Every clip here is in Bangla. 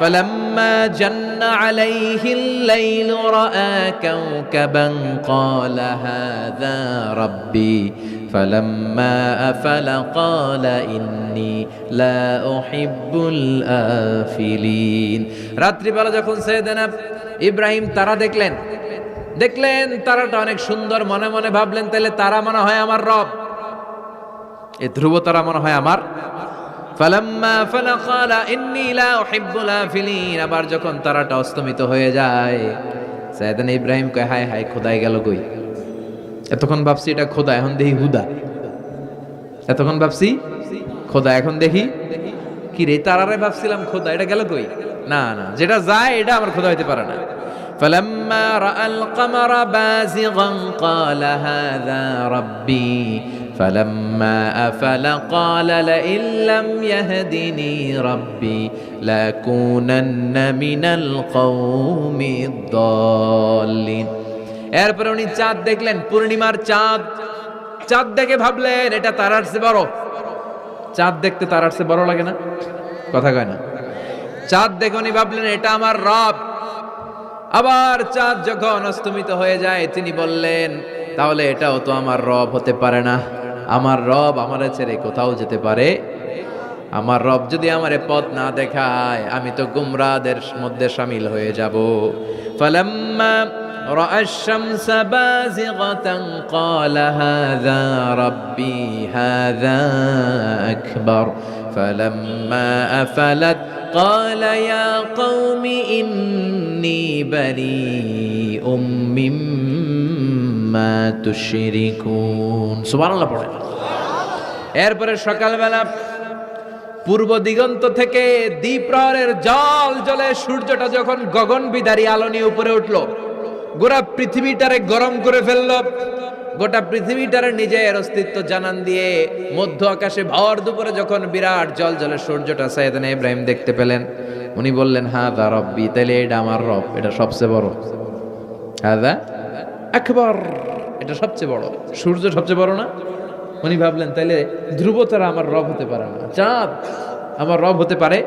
فلما جن عليه الليل راى كوكبا قال هذا ربي فلما افل قال اني لا احب الافلين রাত্রিবেলা যখন সৈয়দনা ইব্রাহিম তারা দেখলেন দেখলেন তারাটা অনেক সুন্দর মনে মনে ভাবলেন তাহলে তারা মনে হয় আমার রব এ ধ্রুব তারা মনে হয় আমার ফালাম্মা ফালা ক্বালা, ইন্নী লা উহিব্বুল আফিলিন আবার যখন তারাটা অস্তমিত হয়ে যায়, সাইয়েদনা ইব্রাহিম কয়, হায় হায়, খোদাই গেল কই? এতক্ষণ ভাবছি এটা খোদা, এখন দেখি হুদা। এতক্ষণ ভাবছি খোদা, এখন দেখি কি রে, তারারে ভাবছিলাম খোদা, এটা গেল কই? না না, যেটা যায়, এটা আমার খোদা হইতে পারে না। فلما راى القمر بازغا قال هذا ربي فلما افل قال لئن لم يهدني ربي لاكونن من القوم الضالين এরপরে উনি চাঁদ দেখলেন পূর্ণিমার চাঁদ চাঁদ দেখে ভাবলেন এটা তারার চেয়ে বড় চাঁদ দেখতে তারার চেয়ে বড় লাগে না কথা কয় না চাঁদ দেখে উনি ভাবলেন এটা আমার রব আবার চাঁদ যখন অস্তমিত হয়ে যায় তিনি বললেন তাহলে এটাও তো আমার রব হতে পারে না আমার রব আমারে ছেড়ে কোথাও যেতে পারে আমার রব যদি আমারে পথ না দেখায় আমি তো গুমরাদের মধ্যে সামিল হয়ে যাব ফালাম্মা راى الشمس بازغه قال هذا ربي هذا اكبر فلما افلت قال يا قوم اني بريء مما تشركون سبحان الله পড়েন এরপরে সকালবেলা পূর্ব দিগন্ত থেকে দ্বীপ্রহরের জল জলে সূর্যটা যখন গগন বিদারী আলো নিয়ে উপরে উঠলো গোটা পৃথিবীটারে গরম করে ফেলল। গোটা পৃথিবীটারে নিজের অস্তিত্ব জানান দিয়ে মধ্য আকাশে ভর দুপুরে যখন বিরাট জল জলে সূর্যটা সাইদানা ইব্রাহিম দেখতে পেলেন, উনি বললেন হ্যাঁ দা রব্বি তাহলে এটা আমার রব, এটা সবচেয়ে বড়। হ্যাঁ দা আকবর, এটা সবচেয়ে বড়। সূর্য সবচেয়ে বড় না? উনি ভাবলেন, তাইলে ধ্রুব তারা আমার রব হতে পারে না। চাঁদ আমার রব হতে পারে,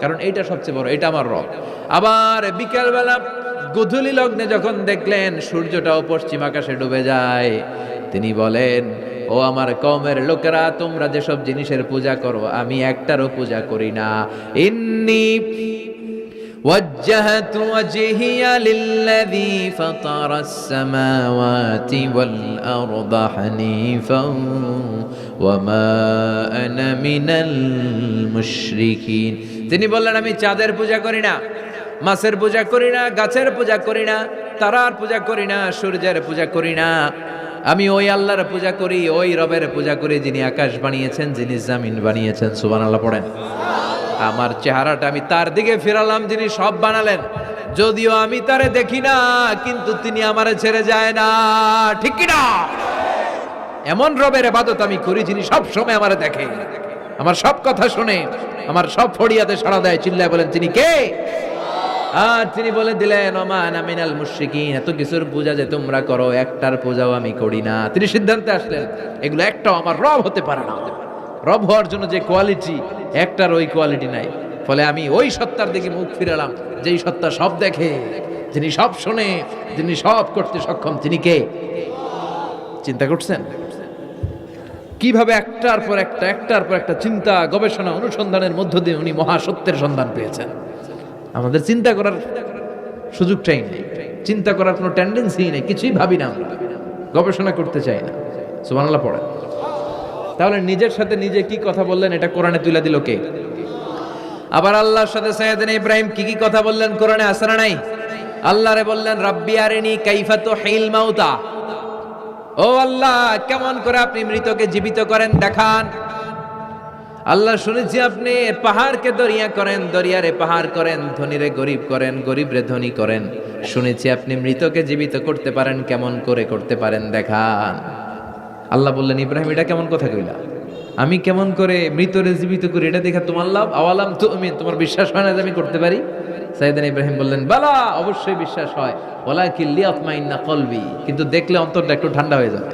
কারণ এইটা সবচেয়ে বড়, এটা আমার রব। আবার বিকালবেলা গধূলি লগ্নে যখন দেখলেন সূর্যটাও পশ্চিম আকাশে ডুবে যায় তিনি বলেন ও আমার কমের লোকেরা তোমরা যেসব জিনিসের পূজা করো আমি একটারও পূজা করি না ইন্নি وجهت وجهي للذي فطر السماوات والأرض حنيفا وما أنا من المشركين তিনি বললেন আমি চাঁদের পূজা করি না মাছের পূজা করি না, গাছের পূজা করি না, তারার পূজা করি না, সূর্যের পূজা করি না। আমি ওই আল্লাহর পূজা করি, ওই রবের পূজা করি, যিনি আকাশ বানিয়েছেন, যিনি জামিন বানিয়েছেন। সুবান আল্লাহ পড়েন। আমার চেহারাটা আমি তার দিকে ফিরালাম, যিনি সব বানালেন। যদিও আমি তারে দেখি না, কিন্তু তিনি আমারে ছেড়ে যায় না। ঠিক না? এমন রবের এবাদত আমি করি, যিনি সব সময় আমারে দেখে। আমার সব কথা শুনে, আমার সব ফড়িয়াতে সাড়া দেয়, চিল্লায় বলেন, তিনি কে? আর তিনি বলে দিলেন আমিনাল মুশরিকিন, এত কিছুর পূজা যে তোমরা করো, একটার পূজাও আমি করি না। তিনি সিদ্ধান্তে আসলেন, এগুলো একটাও আমার রব হতে পারে না। রব হওয়ার জন্য যে কোয়ালিটি একটার ওই কোয়ালিটি নাই। ফলে আমি ওই সত্তার দিকে মুখ ফিরালাম, যেই সত্তা সব দেখে, যিনি সব শোনে, যিনি সব করতে সক্ষম, তিনি কে? চিন্তা করছেন? কীভাবে একটার পর একটা, একটার পর একটা চিন্তা, গবেষণা, অনুসন্ধানের মধ্য দিয়ে উনি মহাসত্যের সন্ধান পেয়েছেন? আমাদের চিন্তা করার সুযোগটাই নেই। চিন্তা করার কোনো টেন্ডেন্সি নেই, কিছুই ভাবি না আমরা। গবেষণা করতে চাই না। সুবহানাল্লাহ পড়ে তাহলে নিজের সাথে নিজে কি কথা বললেন, এটা কোরআনে তুলে দিল কে? আবার আল্লাহর সাথে সাইয়েদিন ইব্রাহিম কি কি কথা বললেন কোরআনে আসে না নাই? আল্লাহরে বললেন, রাব্বি আরিনি কাইফা তো হিল মাউতা। ও আল্লাহ, কেমন করে আপনি মৃতকে জীবিত করেন, দেখান। আল্লাহ শুনেছি আপনি পাহাড়কে দরিয়া করেন, দরিয়ারে পাহাড় করেন, ধনীরে গরিব করেন, গরিবরে ধনী করেন। শুনেছি আপনি মৃতকে জীবিত করতে পারেন, কেমন করে করতে পারেন দেখান। আল্লাহ বললেন, ইব্রাহিম, এটা কেমন কথা কইলা? আমি কেমন করে মৃতরে জীবিত করি, এটা দেখে তোমার লাভ? আওয়ালাম তো আমি তোমার বিশ্বাস হয় না যে আমি করতে পারি? সাইদান ইব্রাহিম বললেন, বালা, অবশ্যই বিশ্বাস হয়। ওলা কিল্লি আতমাইন্না কলবি, কিন্তু দেখলে অন্তরটা একটু ঠান্ডা হয়ে যাবে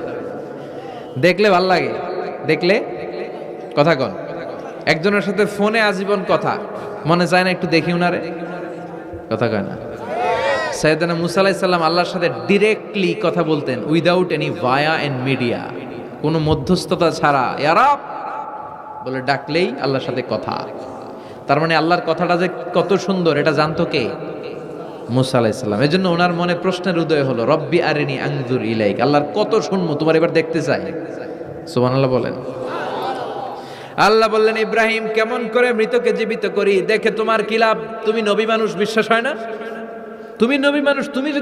দেখলে ভালো লাগে? দেখলে? কথা কন। একজনের সাথে ফোনে আজীবন কথা। মনে চায় না, একটু দেখি উনারে। কথা কয় না। সৈয়দানা মুসা আলাইসাল্লাম আল্লাহর সাথে ডিরেক্টলি কথা বলতেন without any via and media কোনো মধ্যস্থতা ছাড়া। ইয়ারাব বলে ডাকলেই আল্লাহর সাথে কথা। তার মানে আল্লাহর কথাটা যে কত সুন্দর, এটা জানতো কে? মুসা আলাইসাল্লাম এই জন্য ওনার মনে প্রশ্নের উদয় হলো, রব্বি আরিনি আংজুর ইলাইক। আল্লাহর কত শুনব, তোমার এবার দেখতে চাই। সুবহান আল্লাহ বলেন। আল্লাহ বললেন, ইব্রাহিম, কেমন করে মৃতকে জীবিত করি? দেখে তোমার কি লাভ? তুমি নবী মানুষ, বিশ্বাস হয় না? তুমি নবী মানুষ, তুমি